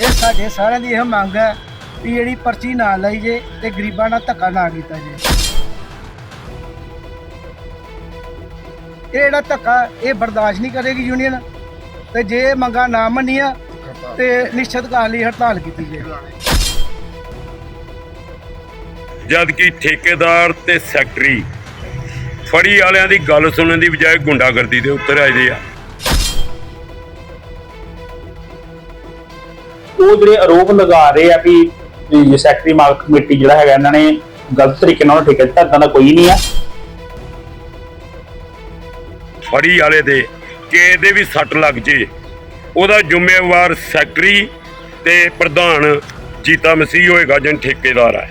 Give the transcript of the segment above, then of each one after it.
ਇਹ ਸਾਡੇ ਸਾਰਿਆਂ ਦੀ ਇਹ ਮੰਗ ਹੈ ਵੀ ਜਿਹੜੀ ਪਰਚੀ ਨਾ ਲਈ ਜੇ ਤੇ ਗਰੀਬਾਂ ਨਾਲ ਧੱਕਾ ਨਾ ਕੀਤਾ ਜੇ। ਇਹ ਜਿਹੜਾ ਧੱਕਾ, ਇਹ ਬਰਦਾਸ਼ਤ ਨਹੀਂ ਕਰੇਗੀ ਯੂਨੀਅਨ ਤੇ ਜੇ ਇਹ ਮੰਗਾਂ ਨਾ ਮੰਨੀਆਂ ਤੇ ਨਿਸ਼ਚਿਤ ਕਾਲ ਲਈ ਹੜਤਾਲ ਕੀਤੀ ਜੇ। ਜਦ ਕਿ ਠੇਕੇਦਾਰ ਤੇ ਸੈਕਟਰੀ ਫੜੀ ਵਾਲਿਆਂ ਦੀ ਗੱਲ ਸੁਣਨ ਦੀ ਬਜਾਏ ਗੁੰਡਾਗਰਦੀ ਦੇ ਉੱਤਰ ਆਏ ਆ। ਉਹ ਜਿਹੜੇ ਆਰੋਪ ਲਗਾ ਰਹੇ ਆ ਵੀ ਵੀ ਸੈਕਟਰੀ ਮਾਰਕ ਕਮੇਟੀ ਜਿਹੜਾ ਹੈਗਾ ਇਹਨਾਂ ਨੇ ਗਲਤ ਤਰੀਕੇ ਨਾਲ ਠੇਕਾ ਦਿੱਤਾ ਦਾ ਕੋਈ ਨਹੀਂ ਆ। ਫੜੀ ਵਾਲੇ ਦੇ ਕਿ ਇਹਦੇ ਵੀ ਸੱਟ ਲੱਗ ਜੇ। ਉਹਦਾ ਜ਼ਿੰਮੇਵਾਰ ਸੈਕਟਰੀ ਤੇ ਪ੍ਰਧਾਨ ਜੀਤਾ ਮਸੀਹ ਹੋਏਗਾ ਜਨ ਠੇਕੇਦਾਰ ਹੈ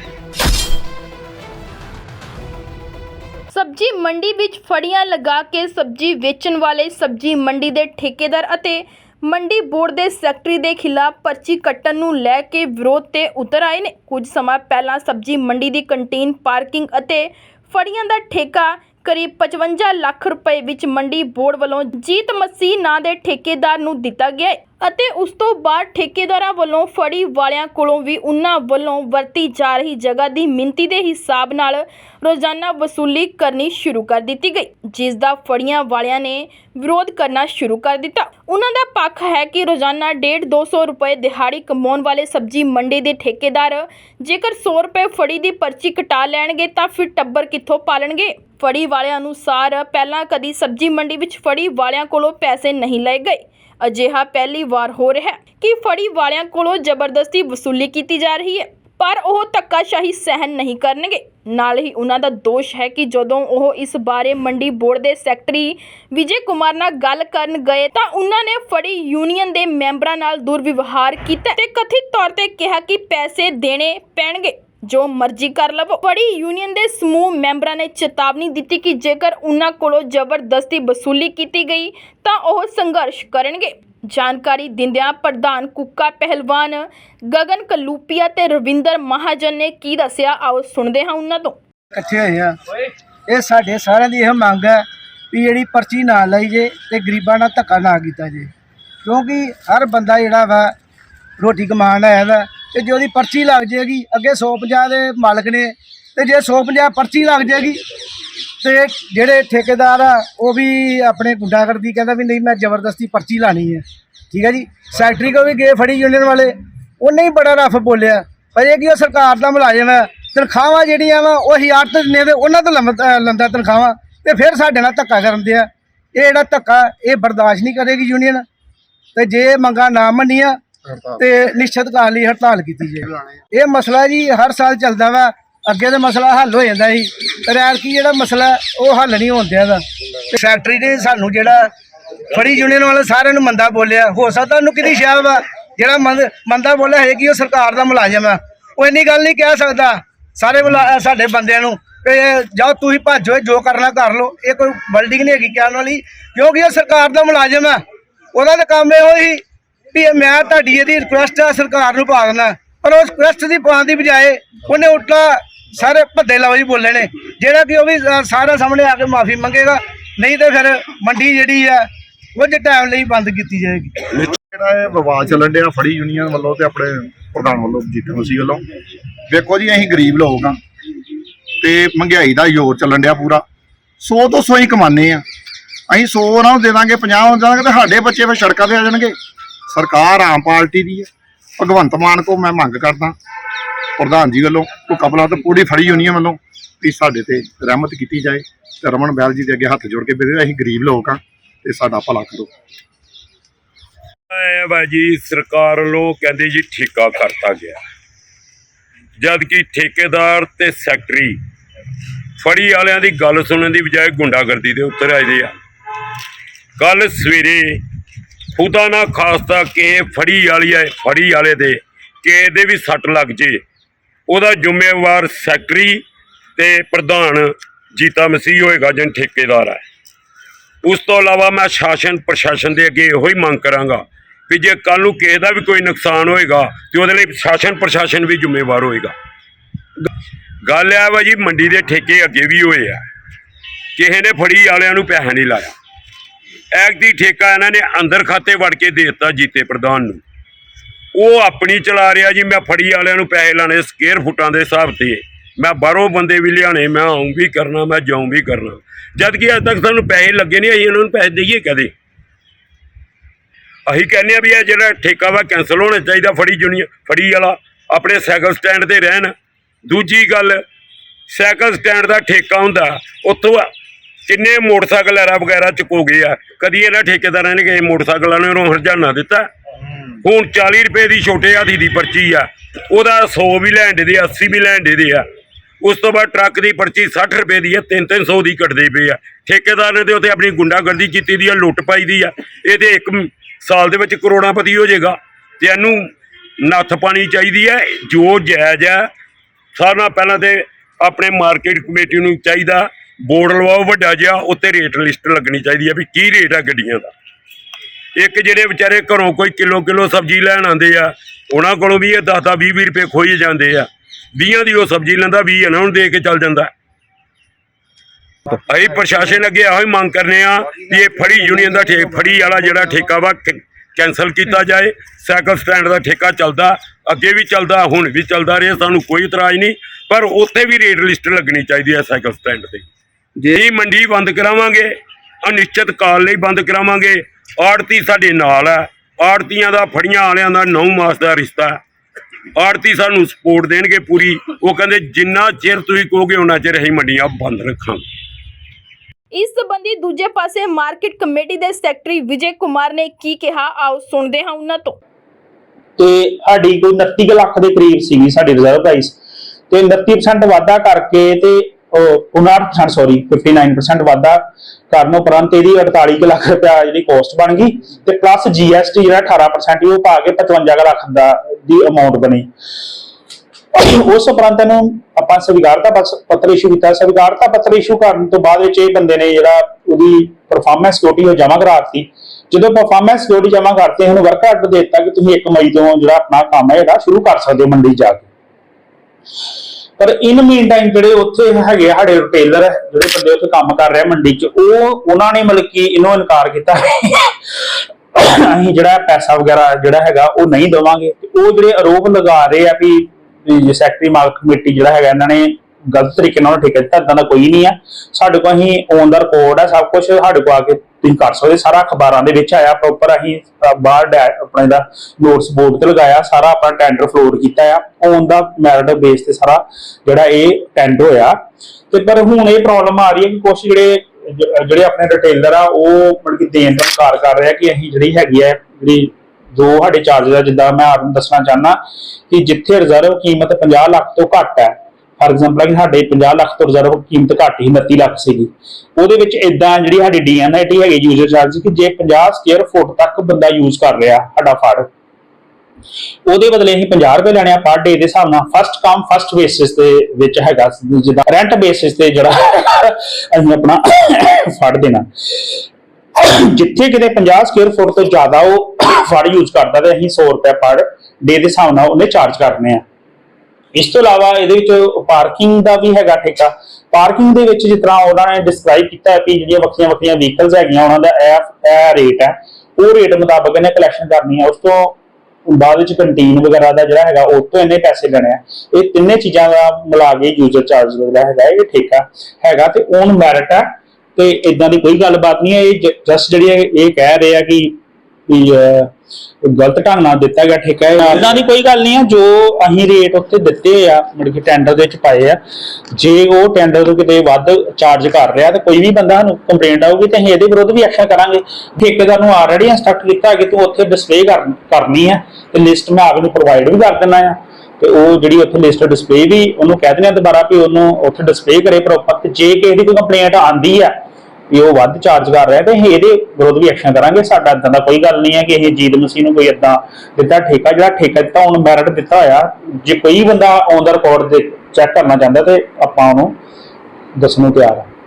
ਸਬਜੀ ਮੰਡੀ ਵਿੱਚ ਫੜੀਆਂ ਲਗਾ ਕੇ ਸਬਜੀ ਵੇਚਣ ਵਾਲੇ ਸਬਜੀ ਮੰਡੀ ਦੇ ਠੇਕੇਦਾਰ ਅਤੇ ਮੰਡੀ ਬੋਰਡ ਦੇ ਸੈਕਟਰੀ ਦੇ ਖਿਲਾਫ ਪਰਚੀ ਕੱਟਣ ਨੂੰ ਲੈ ਕੇ ਵਿਰੋਧ ਤੇ ਉਤਰ ਆਏ ਨੇ। ਕੁਝ ਸਮਾਂ ਪਹਿਲਾਂ ਸਬਜੀ ਮੰਡੀ ਦੀ ਕੰਟੀਨ ਪਾਰਕਿੰਗ ਅਤੇ ਫੜੀਆਂ ਦਾ ਠੇਕਾ ਕਰੀਬ 55 ਲੱਖ ਰੁਪਏ ਵਿੱਚ ਮੰਡੀ ਬੋਰਡ ਵੱਲੋਂ ਜੀਤ ਮਸੀਹ ਨਾਂ ਦੇ ਠੇਕੇਦਾਰ ਨੂੰ ਦਿੱਤਾ ਗਿਆ ਹੈ। ਅਤੇ ਉਸ ਤੋਂ ਬਾਅਦ ਠੇਕੇਦਾਰਾਂ ਵੱਲੋਂ ਫੜੀ ਵਾਲਿਆਂ ਕੋਲੋਂ ਵੀ ਉਹਨਾਂ ਵੱਲੋਂ ਵਰਤੀ ਜਾ ਰਹੀ ਜਗ੍ਹਾ ਦੀ ਮਿਣਤੀ ਦੇ ਹਿਸਾਬ ਨਾਲ ਰੋਜ਼ਾਨਾ ਵਸੂਲੀ ਕਰਨੀ ਸ਼ੁਰੂ ਕਰ ਦਿੱਤੀ ਗਈ, ਜਿਸ ਦਾ ਫੜੀਆਂ ਵਾਲਿਆਂ ਨੇ ਵਿਰੋਧ ਕਰਨਾ ਸ਼ੁਰੂ ਕਰ ਦਿੱਤਾ। ਉਹਨਾਂ ਦਾ ਪੱਖ ਹੈ ਕਿ ਰੋਜ਼ਾਨਾ 1.5 200 ਰੁਪਏ ਦਿਹਾੜੀ ਕਮਾਉਣ ਵਾਲੇ ਸਬਜ਼ੀ ਮੰਡੀ ਦੇ ਠੇਕੇਦਾਰ ਜੇਕਰ 100 ਰੁਪਏ ਫੜੀ ਦੀ ਪਰਚੀ ਕਟਾ ਲੈਣਗੇ ਤਾਂ ਫਿਰ ਟੱਬਰ ਕਿੱਥੋਂ ਪਾਲਣਗੇ? ਫੜੀ ਵਾਲਿਆਂ ਅਨੁਸਾਰ ਪਹਿਲਾਂ ਕਦੀ ਸਬਜ਼ੀ ਮੰਡੀ ਵਿੱਚ ਫੜੀ ਵਾਲਿਆਂ ਕੋਲੋਂ ਪੈਸੇ ਨਹੀਂ ਲਏ ਗਏ। ਅਜਿਹਾ ਪਹਿਲੀ ਵਾਰ ਹੋ ਰਿਹਾ ਹੈ ਕਿ ਫੜੀ ਵਾਲਿਆਂ ਕੋਲੋਂ ਜ਼ਬਰਦਸਤੀ ਵਸੂਲੀ ਕੀਤੀ ਜਾ ਰਹੀ ਹੈ, ਪਰ ਉਹ ਧੱਕਾਸ਼ਾਹੀ ਸਹਿਨ ਨਹੀਂ ਕਰਨਗੇ। ਨਾਲ ਹੀ ਉਹਨਾਂ ਦਾ ਦੋਸ਼ ਹੈ ਕਿ ਜਦੋਂ ਉਹ ਇਸ ਬਾਰੇ ਮੰਡੀ ਬੋਰਡ ਦੇ ਸੈਕਟਰੀ ਵਿਜੇ ਕੁਮਾਰ ਨਾਲ ਗੱਲ ਕਰਨ ਗਏ ਤਾਂ ਉਹਨਾਂ ਨੇ ਫੜੀ ਯੂਨੀਅਨ ਦੇ ਮੈਂਬਰਾਂ ਨਾਲ ਦੁਰਵਿਵਹਾਰ ਕੀਤਾ ਤੇ ਕਥਿਤ ਤੌਰ ਤੇ ਕਿਹਾ ਕਿ ਪੈਸੇ ਦੇਣੇ ਪੈਣਗੇ। ਜੋ ਮਰਜ਼ੀ ਕਰ ਲਵੋ। ਬੜੀ ਯੂਨੀਅਨ ਦੇ ਸਮੂਹ ਮੈਂਬਰਾਂ ਨੇ ਚੇਤਾਵਨੀ ਦਿੱਤੀ ਕਿ ਜੇਕਰ ਉਹਨਾਂ ਕੋਲੋਂ ਜ਼ਬਰਦਸਤੀ ਵਸੂਲੀ ਕੀਤੀ ਗਈ, ਤਾਂ ਉਹ ਸੰਘਰਸ਼ ਕਰਨਗੇ। ਜਾਣਕਾਰੀ ਦਿੰਦਿਆਂ ਪ੍ਰਧਾਨ ਕੁੱਕਾ ਪਹਿਲਵਾਨ ਗਗਨ ਕਲੂਪੀਆ ਤੇ ਰਵਿੰਦਰ ਮਹਾਜਨ ਨੇ ਕੀ ਦੱਸਿਆ, ਆਓ ਸੁਣਦੇ ਹਾਂ ਉਹਨਾਂ ਤੋਂ। ਇਕੱਠੇ ਹੋਏ ਆ ਇਹ ਸਾਡੇ ਸਾਰਿਆਂ ਦੀ ਇਹ ਮੰਗ ਹੈ ਵੀ ਜਿਹੜੀ ਪਰਚੀ ਨਾ ਲਈ ਜੇ ਤੇ ਗਰੀਬਾਂ ਨਾਲ ਧੱਕਾ ਨਾ ਕੀਤਾ ਜੇ। ਕਿਉਂਕਿ ਹਰ ਬੰਦਾ ਜਿਹੜਾ ਵਾ ਰੋਟੀ ਕਮਾਉਣ ਆਇਆ ਵਾ ਤੇ ਜੇ ਉਹਦੀ ਪਰਚੀ ਲੱਗ ਜਾਏਗੀ, ਅੱਗੇ 150 ਦੇ ਮਾਲਕ ਨੇ, ਤੇ ਜੇ 150 ਪਰਚੀ ਲੱਗ ਜਾਏਗੀ, ਤੇ ਜਿਹੜੇ ਠੇਕੇਦਾਰ ਆ, ਉਹ ਵੀ ਆਪਣੇ ਗੁੰਡਾਗਰਦੀ ਕਹਿੰਦਾ ਵੀ ਨਹੀਂ, ਮੈਂ ਜ਼ਬਰਦਸਤੀ ਪਰਚੀ ਲਾਣੀ ਹੈ। ਠੀਕ ਹੈ ਜੀ? ਸੈਕਟਰੀ ਕੋ ਵੀ ਗਏ ਫੜੀ ਯੂਨੀਅਨ ਵਾਲੇ, ਉਹਨੇ ਹੀ ਬੜਾ ਰਫ ਬੋਲਿਆ, ਪਰ ਇਹ ਕੀ ਉਹ ਸਰਕਾਰ ਦਾ ਮੁਲਾਜ਼ਮ ਹੈ, ਤਨਖਾਹਾਂ ਜਿਹੜੀਆਂ ਵਾ, ਉਹ ਹਜ਼ਾਰ ਤੇ ਨੇ ਤੇ ਉਹਨਾਂ ਤੋਂ ਲੰਮ- ਅਹ ਲੰਦਾ ਤਨਖਾਹਾਂ, ਤੇ ਫਿਰ ਸਾਡੇ ਨਾਲ ਧੱਕਾ ਕਰਨ ਦੇ ਆ। ਇਹ ਜਿਹੜਾ ਧੱਕਾ, ਇਹ ਬਰਦਾਸ਼ਤ ਨਹੀਂ ਕਰੇਗੀ ਯੂਨੀਅਨ ਤੇ ਜੇ ਇਹ ਮੰਗਾਂ ਨਾ ਮੰਨੀਆਂ ਤੇ ਨਿਸ਼ਚਿਤ ਕਾਲ ਲਈ ਹੜਤਾਲ ਕੀਤੀ ਜਾਏ ਇਹ ਮਸਲਾ ਜੀ ਹਰ ਸਾਲ ਚੱਲਦਾ ਵਾ, ਅੱਗੇ ਦਾ ਮਸਲਾ ਹੱਲ ਹੋ ਜਾਂਦਾ ਸੀ। ਪਰ ਯਾਰ ਕੀ ਜਿਹੜਾ ਮਸਲਾ, ਉਹ ਹੱਲ ਨਹੀਂ ਹੁੰਦਿਆ ਦਾ ਫੈਕਟਰੀ ਨੇ ਸਾਨੂੰ ਜਿਹੜਾ ਫੜੀ ਯੂਨੀਅਨ ਵਾਲੇ ਸਾਰਿਆਂ ਨੂੰ ਮੰਦਾ ਬੋਲਿਆ। ਹੋ ਸਕਦਾ ਉਹਨੂੰ ਕਿਹਦੀ ਸ਼ਾਇਦ ਵਾ? ਜਿਹੜਾ ਮੰਦਾ ਬੋਲਿਆ ਹੈ ਕਿ ਉਹ ਸਰਕਾਰ ਦਾ ਮੁਲਾਜ਼ਮ ਆ। ਉਹ ਇੰਨੀ ਗੱਲ ਨਹੀਂ ਕਹਿ ਸਕਦਾ। ਸਾਰੇ ਮੁਲਾ- ਸਾਡੇ ਬੰਦਿਆਂ ਨੂੰ ਕਿ ਜਾਓ, ਤੁਸੀਂ ਭੱਜੋ ਜੋ ਕਰਨਾ ਕਰ ਲਓ। ਇਹ ਕੋਈ ਬਿਲਡਿੰਗ ਨਹੀਂ ਹੈਗੀ ਕਹਿਣ ਵਾਲੀ। ਕਿਉਂਕਿ ਉਹ ਸਰਕਾਰ ਦਾ ਮੁਲਾਜ਼ਮ ਆ। ਉਹਦਾ ਤਾਂ ਕੰਮ ਇਹੋ ਹੀ ਵੀ ਇਹ ਮੈਂ ਤੁਹਾਡੀ ਇਹਦੀ ਰਿਕੁਐਸਟ ਆ ਸਰਕਾਰ ਨੂੰ ਪਾ ਦੇਣਾ ਪਰ ਉਸ ਰਿਕੁਐਸਟ ਦੀ ਪਾਉਣ ਦੀ ਬਜਾਏ ਉਹਨੇ ਉਲਟਾ ਸਾਰੇ ਭੱਦੇ ਲਵਜੀ ਬੋਲੇ ਨੇ। ਜਿਹੜਾ ਕਿ ਉਹ ਵੀ ਅ, ਸਾਰਿਆਂ ਸਾਹਮਣੇ ਆ ਕੇ ਮਾਫੀ ਮੰਗੇਗਾ ਨਹੀਂ ਤੇ ਫਿਰ ਮੰਡੀ ਜਿਹੜੀ ਆ ਕੁਝ ਟਾਈਮ ਲਈ ਬੰਦ ਕੀਤੀ ਜਾਏਗੀ। ਜਿਹੜਾ ਇਹ ਵਿਵਾਦ ਚੱਲਣ ਡਿਆ ਫੜੀ ਯੂਨੀਅਨ ਵੱਲੋਂ ਤੇ ਆਪਣੇ ਪ੍ਰਧਾਨ ਵੱਲੋਂ ਜੀਤਨ ਮਸੀਹ ਵੱਲੋਂ। ਵੇਖੋ ਜੀ ਅਸੀਂ ਗਰੀਬ ਲੋਕ ਆ ਤੇ ਮਹਿੰਗਾਈ ਦਾ ਜ਼ੋਰ ਚੱਲਣ ਡਿਆ ਪੂਰਾ। 100 ਤੋਂ 100 ਹੀ ਕਮਾਨੇ ਆ। ਅਸੀਂ 100 ਉਹਨਾਂ ਨੂੰ ਦੇ ਦਾਂਗੇ 50 ਨੂੰ ਦੇ ਦਾਂਗੇ ਤੇ ਸਾਡੇ ਬੱਚੇ ਫਿਰ ਸੜਕਾਂ ਤੇ ਆ ਜਾਣਗੇ। ਸਰਕਾਰ ਆਮ ਪਾਰਟੀ ਦੀ ਹੈ। ਭਗਵੰਤ ਮਾਨ ਕੋ ਮੈਂ ਮੰਗ ਕਰਦਾ, ਪ੍ਰਧਾਨ ਜੀ ਵੱਲੋਂ, ਕੋ ਕਪਲਾ ਤੇ ਪੂਰੀ ਫੜੀ ਯੂਨੀਅਨ ਵੱਲੋਂ ਵੀ ਸਾਡੇ ਤੇ ਰਹਿਮਤ ਕੀਤੀ ਜਾਏ ਤੇ ਰਮਨ ਬੈਲ ਜੀ ਦੇ ਅੱਗੇ ਹੱਥ ਜੋੜ ਕੇ ਬੇਨਤੀ ਅਸੀਂ ਗਰੀਬ ਲੋਕ ਆ ਤੇ ਸਾਡਾ ਭਲਾ ਕਰੋ। ਐ ਬਾਜੀ ਸਰਕਾਰ ਵੱਲੋਂ ਕਹਿੰਦੇ ਜੀ ਠੇਕਾ ਕਰਤਾ ਗਿਆ। ਜਦ ਕਿ ਠੇਕੇਦਾਰ ਤੇ ਸੈਕਟਰੀ ਫੜੀ ਵਾਲਿਆਂ ਦੀ ਗੱਲ ਸੁਣਨ ਦੀ ਬਜਾਏ ਗੁੰਡਾਗਰਦੀ ਦੇ ਉੱਤਰ ਆਏ ਆ। ਕੱਲ ਸਵੇਰੇ ਖੁਦਾ ਨਾ ਖਾਸਤਾ ਕਿ ਫੜੀ ਵਾਲੀ ਹੈ, ਫੜੀ ਵਾਲੇ ਦੇ, ਕਿ ਦੇ ਵੀ ਸੱਟ ਲੱਗ ਜੇ। ਉਹਦਾ ਜ਼ਿੰਮੇਵਾਰ ਸੈਕਟਰੀ ਤੇ ਪ੍ਰਧਾਨ ਜੀਤਾ ਮਸੀਹ ਹੋਏਗਾ, ਜਨ ਠੇਕੇਦਾਰ ਹੈ। ਉਸ ਤੋਂ ਇਲਾਵਾ ਮੈਂ ਸ਼ਾਸਨ ਪ੍ਰਸ਼ਾਸਨ ਦੇ ਅੱਗੇ ਇਹੋ ਹੀ ਮੰਗ ਕਰਾਂਗਾ ਕਿ ਜੇ ਕੱਲ ਨੂੰ ਕਿਸੇ ਦਾ ਵੀ ਕੋਈ ਨੁਕਸਾਨ ਹੋਏਗਾ, ਤੇ ਉਹਦੇ ਲਈ ਸ਼ਾਸਨ ਪ੍ਰਸ਼ਾਸਨ ਵੀ ਜ਼ਿੰਮੇਵਾਰ ਹੋਏਗਾ। ਗੱਲ ਇਹ ਵਾ ਜੀ, ਮੰਡੀ ਦੇ ਠੇਕੇ ਅੱਗੇ ਵੀ ਹੋਏ ਆ। ਕਿਸੇ ਨੇ ਫੜੀ ਵਾਲਿਆਂ ਨੂੰ ਪੈਸਾ ਨਹੀਂ ਲਾਇਆ। ਐਕ ਦੀ ਠੇਕਾ ਇਹਨਾਂ ਨੇ ਅੰਦਰ ਖਾਤੇ ਵੜ ਕੇ ਦੇ ਦਿੱਤਾ ਜੀਤੇ ਪ੍ਰਧਾਨ ਨੂੰ। ਉਹ ਆਪਣੀ ਚਲਾ ਰਿਹਾ ਜੀ, ਮੈਂ ਫੜੀ ਵਾਲਿਆਂ ਨੂੰ ਪੈਸੇ ਲਾਣੇ ਸਕੇਅਰ ਫੁੱਟਾਂ ਦੇ ਹਿਸਾਬ ਤੇ। ਮੈਂ ਬਾਹਰੋਂ ਬੰਦੇ ਵੀ ਲਿਆਣੇ ਮੈਂ ਆਉਂ ਵੀ ਕਰਨਾ, ਮੈਂ ਜਾਉਂ ਵੀ ਕਰਨਾ। ਜਦ ਕਿ ਅੱਜ ਤੱਕ ਸਾਨੂੰ ਪੈਸੇ ਲੱਗੇ ਨਹੀਂ, ਅਸੀਂ ਉਹਨਾਂ ਨੂੰ ਪੈਸੇ ਦਈਏ ਕਦੇ। ਅਸੀਂ ਕਹਿੰਦੇ ਆ ਵੀ ਇਹ ਜਿਹੜਾ ਠੇਕਾ ਵਾ ਕੈਂਸਲ ਹੋਣਾ ਚਾਹੀਦਾ ਫੜੀ ਯੂਨੀਅਨ ਫੜੀ ਵਾਲਾ, ਆਪਣੇ ਸਾਈਕਲ ਸਟੈਂਡ ਤੇ ਰਹਿਣ। ਦੂਜੀ ਗੱਲ, ਸਾਈਕਲ ਸਟੈਂਡ ਦਾ ਠੇਕਾ ਹੁੰਦਾ, ਉੱਥੋਂ ਕਿੰਨੇ ਮੋਟਰਸਾਈਕਲ ਐਰਾ ਵਗੈਰਾ ਚੁੱਕੋ ਗਏ ਆ, ਕਦੀ ਇਹਨਾਂ ਠੇਕੇਦਾਰਾਂ ਨੇ ਕਿਸੇ ਮੋਟਰਸਾਈਕਲਾਂ ਵਾਲਿਆਂ ਨੂੰ ਹਰਜਾਨਾ ਦਿੱਤਾ? ਹੁਣ 40 ਰੁਪਏ ਦੀ ਛੋਟੇ ਹਾਥੀ ਦੀ ਪਰਚੀ ਆ, ਉਹਦਾ 100 ਵੀ ਲੈਣ ਦੇ ਆ 80 ਵੀ ਲੈਣ ਦੇ ਆ। ਉਸ ਤੋਂ ਬਾਅਦ ਟਰੱਕ ਦੀ ਪਰਚੀ 60 ਰੁਪਏ ਦੀ ਆ 3-300 ਦੀ ਕੱਟਦੇ ਪਏ ਆ। ਠੇਕੇਦਾਰ ਨੇ ਤੇ ਉੱਥੇ ਆਪਣੀ ਗੁੰਡਾਗਰਦੀ ਕੀਤੀ ਦੀ ਆ, ਲੁੱਟ ਪਾਈ ਦੀ ਆ। ਇਹ ਤੇ ਇੱਕ ਸਾਲ ਦੇ ਵਿੱਚ ਕਰੋੜਾਪਤੀ ਹੋ ਜਾਏਗਾ। ਤੇ ਇਹਨੂੰ ਨੱਥ ਪਾਣੀ ਚਾਹੀਦੀ ਹੈ ਜੋ ਜਾਇਜ਼ ਹੈ ਸਾਰਿਆਂ ਨਾਲੋਂ ਪਹਿਲਾਂ ਤੇ ਆਪਣੇ ਮਾਰਕੀਟ ਕਮੇਟੀ ਨੂੰ ਚਾਹੀਦਾ। ਬੋਰਡ ਲਵਾਓ ਵੱਡਾ ਜਿਹਾ, ਉੱਤੇ ਰੇਟ ਲਿਸਟ ਲੱਗਣੀ ਚਾਹੀਦੀ ਹੈ ਵੀ ਕੀ ਰੇਟ ਆ ਗੱਡੀਆਂ ਦਾ। ਇੱਕ ਜਿਹੜੇ ਵਿਚਾਰੇ ਘਰੋਂ ਕੋਈ ਕਿਲੋ ਕਿਲੋ ਸਬਜ਼ੀ ਲੈਣ ਆਉਂਦੇ ਆ, ਉਹਨਾਂ ਕੋਲੋਂ ਵੀ ਇਹ 10 10 20 20 ਰੁਪਏ ਖੋਈ ਜਾਂਦੇ ਆ। 20 ਦੀ ਉਹ ਸਬਜ਼ੀ ਲੈਂਦਾ 20 ਇਹਨਾਂ ਨੂੰ ਦੇ ਕੇ ਚੱਲ ਜਾਂਦਾ। ਅਸੀਂ ਪ੍ਰਸ਼ਾਸਨ ਅੱਗੇ ਇਹੋ ਹੀ ਮੰਗ ਕਰਨੇ ਆ ਵੀ ਇਹ ਫੜੀ ਯੂਨੀਅਨ ਦਾ ਠੇਕ ਫੜੀ ਵਾਲਾ ਜਿਹੜਾ ਠੇਕਾ ਵਾ, ਕ- ਕੈਂਸਲ ਕੀਤਾ ਜਾਏ ਸਾਈਕਲ ਸਟੈਂਡ ਦਾ ਠੇਕਾ ਚੱਲਦਾ, ਅੱਗੇ ਵੀ ਚੱਲਦਾ, ਹੁਣ ਵੀ ਚੱਲਦਾ ਰਿਹਾ, ਸਾਨੂੰ ਕੋਈ ਇਤਰਾਜ਼ ਨਹੀਂ, ਪਰ ਉੱਥੇ ਵੀ ਰੇਟ ਲਿਸਟ ਲੱਗਣੀ ਚਾਹੀਦੀ ਹੈ ਸਾਈਕਲ ਸਟੈਂਡ ਤੇ। ਜੇ ਮੰਡੀ ਬੰਦ ਕਰਾਵਾਂਗੇ ਅਨਿਸ਼ਚਿਤ ਕਾਲ ਲਈ ਬੰਦ ਕਰਾਵਾਂਗੇ ਆੜਤੀ ਸਾਡੇ ਨਾਲ ਹੈ ਆੜਤੀਆਂ ਦਾ ਫੜੀਆਂ ਵਾਲਿਆਂ ਦਾ 9 ਮਾਸ ਦਾ ਰਿਸ਼ਤਾ ਹੈ। ਆੜਤੀ ਸਾਨੂੰ ਸਪੋਰਟ ਦੇਣਗੇ ਪੂਰੀ ਉਹ ਕਹਿੰਦੇ ਜਿੰਨਾ ਚਿਰ ਤੁਸੀਂ ਕਹੋਗੇ ਉਹਨਾਂ ਚਿਰ ਅਸੀਂ ਮੰਡੀਆਂ ਬੰਦ ਰੱਖਾਂਗੇ। ਇਸ ਸੰਬੰਧੀ ਦੂਜੇ ਪਾਸੇ ਮਾਰਕੀਟ ਕਮੇਟੀ ਦੇ ਸੈਕਟਰੀ ਵਿਜੇ ਕੁਮਾਰ ਨੇ ਕੀ ਕਿਹਾ ਆਓ ਸੁਣਦੇ ਹਾਂ ਉਹਨਾਂ ਤੋਂ। ਤੇ ਸਾਡੀ ਕੋਈ 29 ਕੁ ਲੱਖ ਦੇ ਕਰੀਬ ਸੀਗੀ ਸਾਡੀ ਰਿਜ਼ਰਵ ਪ੍ਰਾਈਸ ਤੇ 29% ਵਾਧਾ ਕਰਕੇ ਤੇ 59% ਸੌਰੀ 59% ਵਾਧਾ ਕਰਨ ਉਪਰੰਤ ਇਹਦੀ 48 ਲੱਖ ਰੁਪਇਆ ਜਿਹੜੀ ਕੋਸਟ ਬਣ ਗਈ ਤੇ ਪਲੱਸ GST ਜਿਹੜਾ 18% ਉਹ ਪਾ ਕੇ 55 ਲੱਖ ਦਾ ਦੀ ਅਮਾਉਂਟ ਬਣੀ। ਉਸ ਉਪਰੰਤ ਇਹਨੂੰ ਆਪਾਂ ਸਵੀਕਾਰਤਾ ਪੱਤਰ ਇਸ਼ੂ ਕੀਤਾ। ਸਵੀਕਾਰਤਾ ਪੱਤਰ ਇਸ਼ੂ ਕਰਨ ਤੋਂ ਬਾਅਦ ਵਿੱਚ ਇਹ ਬੰਦੇ ਨੇ ਜਿਹੜਾ ਉਹਦੀ ਪਰਫਾਰਮੈਂਸ ਸਿਕਿਉਰਿਟੀ ਉਹ ਜਮ੍ਹਾਂ ਕਰਾਤੀ ਜਦੋਂ ਪਰਫਾਰਮੈਂਸ ਸਿਕਿਉਰਿਟੀ ਜਮ੍ਹਾਂ ਕਰਤੇ ਉਹਨੂੰ ਵਰਕ ਆਰਡਰ ਦੇ ਦਿੱਤਾ ਕਿ ਤੁਸੀਂ 1 ਮਈ ਤੋਂ ਜਿਹੜਾ ਆਪਣਾ ਕੰਮ ਹੈ ਜਿਹੜਾ ਸ਼ੁਰੂ ਕਰ ਸਕਦੇ ਹੋ ਮੰਡੀ 'ਚ ਜਾ ਕੇ। ਪਰ ਇਨ ਮੀਨ ਟਾਈਮ ਜਿਹੜੇ ਉੱਥੇ ਹੈਗੇ ਆ, ਸਾਡੇ ਰਿਟੇਲਰ ਜਿਹੜੇ ਬੰਦੇ ਉੱਥੇ ਕੰਮ ਕਰ ਰਹੇ ਮੰਡੀ 'ਚ, ਉਹ, ਉਹਨਾਂ ਨੇ ਮਤਲਬ ਕਿ ਇਹਨੂੰ ਇਨਕਾਰ ਕੀਤਾ। ਅਸੀਂ ਜਿਹੜਾ ਪੈਸਾ ਵਗੈਰਾ ਜਿਹੜਾ ਹੈਗਾ, ਉਹ ਨਹੀਂ ਦੇਵਾਂਗੇ। ਤੇ ਉਹ ਜਿਹੜੇ ਆਰੋਪ ਲਗਾ ਰਹੇ ਆ ਵੀ ਸੈਕਟਰੀ ਮਾਲਕ ਕਮੇਟੀ ਜਿਹੜਾ ਹੈਗਾ, ਇਹਨਾਂ ਨੇ ਗਲਤ ਤਰੀਕੇ ਨਾਲ ਠੇਕਾ ਦਿੱਤਾ, ਏਦਾਂ ਦਾ ਕੋਈ ਨਹੀਂ ਆ। ਸਾਡੇ ਕੋਲ ਅਸੀਂ ਔਨ ਦਾ ਰਿਕਾਰਡ ਆ, ਸਭ ਕੁਝ ਸਾਡੇ ਕੋਲ ਆ ਕੇ ਤੁਸੀਂ ਕਰ ਸਕਦੇ ਸਾਰਾ ਅਖਬਾਰਾਂ ਦੇ ਵਿੱਚ ਆਇਆ ਪ੍ਰੋਪਰ ਅਸੀਂ ਬਾਹਰ ਆਪਣੇ ਦਾ ਨੋਟਸ ਬੋਰਡ ਤੇ ਲਗਾਇਆ, ਸਾਰਾ ਆਪਣਾ ਟੈਂਡਰ ਫਲੋਟ ਕੀਤਾ ਆ। ਔਨ ਦਾ ਮੈਰਿਟ ਬੇਸ ਤੇ ਸਾਰਾ ਜਿਹੜਾ ਇਹ ਟੈਂਡਰ ਹੋਇਆ। ਤੇ ਪਰ ਹੁਣ ਇਹ ਪ੍ਰੋਬਲਮ ਆ ਰਹੀ ਹੈ ਕਿ ਕੁਝ ਜਿਹੜੇ ਜਿਹੜੇ ਆਪਣੇ ਰਿਟੇਲਰ ਆ, ਉਹ ਮਤਲਬ ਕਿ ਦੇਣ ਦਾ ਇਨਕਾਰ ਕਰ ਰਿਹਾ ਕਿ ਅਸੀਂ ਜਿਹੜੀ ਹੈਗੀ ਹੈ ਜਿਹੜੀ ਜੋ ਸਾਡੇ ਚਾਰजेस ਆ, ਜਿੱਦਾਂ ਮੈਂ ਆਪ ਨੂੰ ਦੱਸਣਾ ਚਾਹਨਾ ਕਿ ਜਿੱਥੇ ਰਿਜ਼ਰਵ ਕੀਮਤ 50 ਲੱਖ ਤੋਂ ਘੱਟ ਹੈ ਫਾਰ ਐਗਜ਼ਾਮਪਲ ਕਿ ਸਾਡੇ 50 ਲੱਖ ਤੋਂ ਰਿਜ਼ਰਵ ਕੀਮਤ ਘੱਟ ਹੀ 29 ਲੱਖ ਸੀਗੀ। ਉਹਦੇ ਵਿੱਚ ਇਦਾਂ ਜਿਹੜੀ ਸਾਡੀ ਡੀਐਨਆਈਟੀ ਹੈਗੀ ਯੂਜ਼ਰ ਚਾਰਜ ਕਿ ਜੇ 50 ਸਕੁਅਰ ਫੁੱਟ ਤੱਕ ਬੰਦਾ ਯੂਜ਼ ਕਰ ਰਿਹਾ, ਸਾਡਾ ਫੜ। ਉਹਦੇ ਬਦਲੇ ਅਸੀਂ 50 ਰੁਪਏ ਲੈਣੇ ਆ ਪਰ ਡੇ ਦੇ ਹਿਸਾਬ ਨਾਲ ਫਸਟ ਕਮ ਫਸਟ ਬੇਸਿਸ ਦੇ ਵਿੱਚ ਹੈਗਾ ਜਿੱਦਾਂ ਰੈਂਟ ਬੇਸਿਸ ਤੇ ਜਿਹੜਾ ਅਸੀਂ ਆਪਣਾ ਫੜ ਦੇਣਾ। ਜਿੱਥੇ ਕਿਤੇ 50 ਸਕੁਅਰ ਫੁੱਟ ਤੋਂ ਜ਼ਿਆਦਾ ਉਹ ਫੜ ਯੂਜ਼ ਕਰਦਾ ਤੇ ਅਸੀਂ 100 ਰੁਪਏ ਪਰ ਡੇ ਦੇ ਹਿਸਾਬ ਨਾਲ ਉਹਨੇ ਚਾਰਜ ਕਰਨੇ ਆ। ਇਸ ਤੋਂ ਇਲਾਵਾ ਇਹਦੇ ਵਿੱਚ ਪਾਰਕਿੰਗ ਦਾ ਵੀ ਹੈਗਾ ਠੇਕਾ। ਪਾਰਕਿੰਗ ਦੇ ਵਿੱਚ ਜਿਸ ਤਰ੍ਹਾਂ ਉਹਨਾਂ ਨੇ ਡਿਸਕ੍ਰਾਈਬ ਕੀਤਾ ਹੈ ਕਿ ਜਿਹੜੀਆਂ ਵੱਖਰੀਆਂ ਵੱਖਰੀਆਂ ਵਹੀਕਲਸ ਹੈਗੀਆਂ, ਉਹਨਾਂ ਦਾ ਇਹ ਇਹ ਰੇਟ ਹੈ। ਉਹ ਰੇਟ ਮੁਤਾਬਕ ਇਹਨੇ ਕਲੈਕਸ਼ਨ ਕਰਨੀ ਹੈ। ਉਸ ਤੋਂ ਬਾਅਦ ਵਿੱਚ ਕੰਟੀਨ ਵਗੈਰਾ ਦਾ ਜਿਹੜਾ ਹੈਗਾ ਉਹ ਤੋਂ ਇਹਨੇ ਪੈਸੇ ਲੈਣੇ ਆ। ਇਹ ਤਿੰਨੇ ਚੀਜ਼ਾਂ ਦਾ ਮਿਲਾ ਕੇ ਯੂਜ਼ਰ ਚਾਰਜ ਜਿਹੜਾ ਹੈਗਾ, ਇਹ ਠੇਕਾ ਹੈਗਾ ਤੇ ਔਨ ਮੈਰਿਟ ਹੈ। ਤੇ ਇਦਾਂ ਦੀ ਕੋਈ ਗੱਲਬਾਤ ਨਹੀਂ ਹੈ। ਇਹ ਜਸਟ ਜਿਹੜੀ ਇਹ ਕਹਿ ਰਹੇ ਆ ਕਿ ਗਲਤ ਢੰਗ ਨਾਲ ਦਿੱਤਾ ਗਿਆ, ਠੇਕਾ ਹੈ। ਇਦਾਂ ਦੀ ਕੋਈ ਗੱਲ ਨਹੀਂ ਹੈ, ਜੋ ਅਸੀਂ ਰੇਟ ਉੱਤੇ ਦਿੱਤੇ ਆ, ਮਤਲਬ ਕਿ ਟੈਂਡਰ ਦੇ ਵਿੱਚ ਪਾਏ ਆ, ਜੇ ਉਹ ਟੈਂਡਰ ਤੋਂ ਕਿਤੇ ਵੱਧ ਚਾਰਜ ਕਰ ਰਿਹਾ ਤੇ ਕੋਈ ਵੀ ਬੰਦਾ ਸਾਨੂੰ ਕੰਪਲੇਂਟ ਆਊਗੀ ਤੇ ਅਸੀਂ ਇਹਦੇ ਵਿਰੁੱਧ ਵੀ ਐਕਸ਼ਨ ਕਰਾਂਗੇ। ਠੇਕੇਦਾਰ ਨੂੰ ਆਲਰੇਡੀ ਇੰਸਟਰਕਟ ਕੀਤਾ ਕਿ ਤੂੰ ਉੱਥੇ ਡਿਸਪਲੇ ਕਰਨੀ ਹੈ ਤੇ ਲਿਸਟ ਮੈਂ ਆਪ ਨੂੰ ਪ੍ਰੋਵਾਈਡ ਵੀ ਕਰ ਦਿੰਦਾ ਆ। ਤੇ ਉਹ ਜਿਹੜੀ ਉੱਥੇ ਲਿਸਟ ਡਿਸਪਲੇ ਵੀ ਉਹਨੂੰ ਕਹਿ ਦਿੰਦੇ ਆ ਦੁਬਾਰਾ ਵੀ ਉਹਨੂੰ ਉੱਥੇ ਡਿਸਪਲੇ ਕਰੇ ਪ੍ਰੋਪਰ ਤੇ ਜੇ ਕਿਸੇ ਦੀ ਕੋਈ ਕੰਪਲੇਂਟ ਆਂਦੀ ਆ ਵੀ ਉਹ ਵੱਧ ਚਾਰਜ ਕਰ ਰਿਹਾ ਤੇ ਅਸੀਂ ਇਹਦੇ ਵਿਰੁੱਧ ਵੀ ਐਕਸ਼ਨ ਕਰਾਂਗੇ। ਸਾਡਾ ਇਦਾਂ ਦਾ ਕੋਈ ਗੱਲ ਨਹੀਂ ਹੈ ਕਿ ਇਹ ਜੀਤ ਮਸੀਹ ਨੂੰ ਕੋਈ ਇਦਾਂ ਦਿੱਤਾ ਠੇਕਾ, ਜਿਹੜਾ ਠੇਕਾ ਦਿੱਤਾ ਉਹਨੂੰ ਮੈਰਿਟ ਦਿੱਤਾ ਹੋਇਆ, ਜੇ ਕੋਈ ਬੰਦਾ ਔਨ ਦਾ ਰਿਕਾਰਡ ਦੇ ਚੈੱਕ ਕਰਨਾ ਚਾਹੁੰਦਾ ਤੇ ਆਪਾਂ ਉਹਨੂੰ ਦੱਸਣ ਨੂੰ ਤਿਆਰ ਹਾਂ।